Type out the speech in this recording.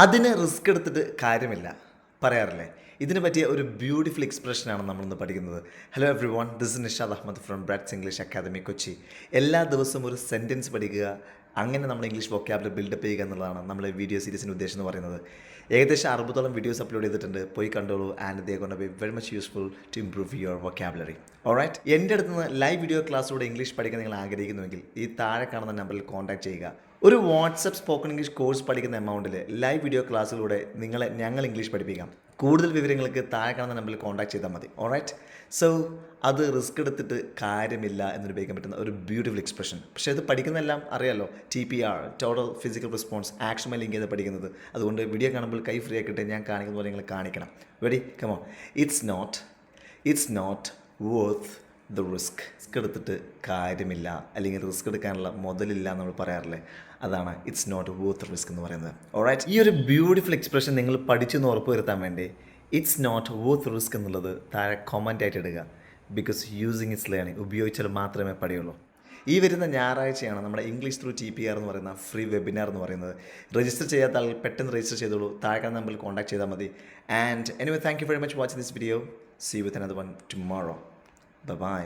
അതിന് റിസ്ക് എടുത്തിട്ട് കാര്യമില്ല. പറയാറില്ലേ? ഇതിന് പറ്റിയ ഒരു ബ്യൂട്ടിഫുൾ എക്സ്പ്രഷനാണ് നമ്മളിന്ന് പഠിക്കുന്നത്. Hello everyone this Nishad Ahmed from Brad's English Academy Kochi എല്ലാ ദിവസവും ഒരു സെന്റൻസ് പഠിക്കുക അങ്ങനെ നമ്മൾ ഇംഗ്ലീഷ് വൊക്കാബിലറി ബിൽഡപ്പ് ചെയ്യുക എന്നുള്ളതാണ് നമ്മൾ വീഡിയോ സീരീസിന്റെ ഉദ്ദേശം എന്ന് പറയുന്നത്. ഏകദേശം അറുപതോളം വീഡിയോസ് അപ്ലോഡ് ചെയ്തിട്ടുണ്ട്. പോയി കണ്ടോളൂ and they could be very much useful to improve your vocabulary alright എന്റെ അടുത്ത് നിന്ന് ലൈവ് വീഡിയോ ക്ലാസ്സിലൂടെ ഇംഗ്ലീഷ് പഠിക്കാൻ നിങ്ങൾ ആഗ്രഹിക്കുന്നുവെങ്കിൽ ഈ താഴെ കാണുന്ന നമ്പറിൽ കോൺടാക്ട് ചെയ്യുക. ഒരു വാട്സപ്പ് സ്പോക്കൺ ഇംഗ്ലീഷ് കോഴ്സ് പഠിക്കുന്ന എമൗണ്ടിൽ ലൈവ് വീഡിയോ ക്ലാസ്സിലൂടെ നിങ്ങളെ ഞങ്ങൾ ഇംഗ്ലീഷ് പഠിപ്പിക്കാം. കൂടുതൽ വിവരങ്ങൾക്ക് താഴെ കാണുന്ന നമ്പറിൽ കോൺടാക്ട് ചെയ്താൽ മതി. ഓൾറൈറ്റ് സോ അത് റിസ്ക് എടുത്തിട്ട് കാര്യമില്ല എന്ന് ഉപയോഗിക്കാൻ പറ്റുന്ന ഒരു ബ്യൂട്ടിഫുൾ എക്സ്പ്രഷൻ പക്ഷേ അത് പഠിക്കുന്നതെല്ലാം അറിയാലോ. T P R total physical response ആക്ഷനുമായി link ചെയ്ത് പഠിക്കുന്നത്. അതുകൊണ്ട് വീഡിയോ കാണുമ്പോൾ കൈ ഫ്രീ ആക്കിയിട്ട് ഞാൻ കാണിക്കുന്ന പോലെ നിങ്ങൾ കാണിക്കണം. വെടി come on it's not it's not worth the risk risk എടുത്തിട്ട് കാര്യമില്ല അല്ലെങ്കിൽ റിസ്ക് എടുക്കാനുള്ള മുതലില്ല നമ്മൾ പറയാറില്ലേ? അതാണ് ഇറ്റ്സ് നോട്ട് വർത്ത് റിസ്ക് എന്ന് പറയുന്നത്. ഓൾറൈറ്റ് ഈ ഒരു ബ്യൂട്ടിഫുൾ എക്സ്പ്രഷൻ നിങ്ങൾ പഠിച്ചെന്ന് ഉറപ്പ് വരുത്താൻ വേണ്ടി ഇറ്റ്സ് നോട്ട് വർത്ത് റിസ്ക് എന്നുള്ളത് താഴെ കമന്റ് ആയിട്ട് ഇടുക. ബിക്കോസ് യൂസിങ് ഇറ്റ്സ് ലേണിംഗ് ഉപയോഗിച്ചാൽ മാത്രമേ പഠിയുള്ളൂ. ഈ വരുന്ന ഞായറാഴ്ചയാണ് നമ്മുടെ English through T P R എന്ന് പറയുന്ന ഫ്രീ വെബിനാർ എന്ന് പറയുന്നത്. രജിസ്റ്റർ ചെയ്യാത്ത ആൾ പെട്ടെന്ന് രജിസ്റ്റർ ചെയ്തോളൂ. താഴെ നമ്പറിൽ കോൺടാക്ട് ചെയ്താൽ മതി. And anyway thank you very much watching this video see with another one tomorrow bye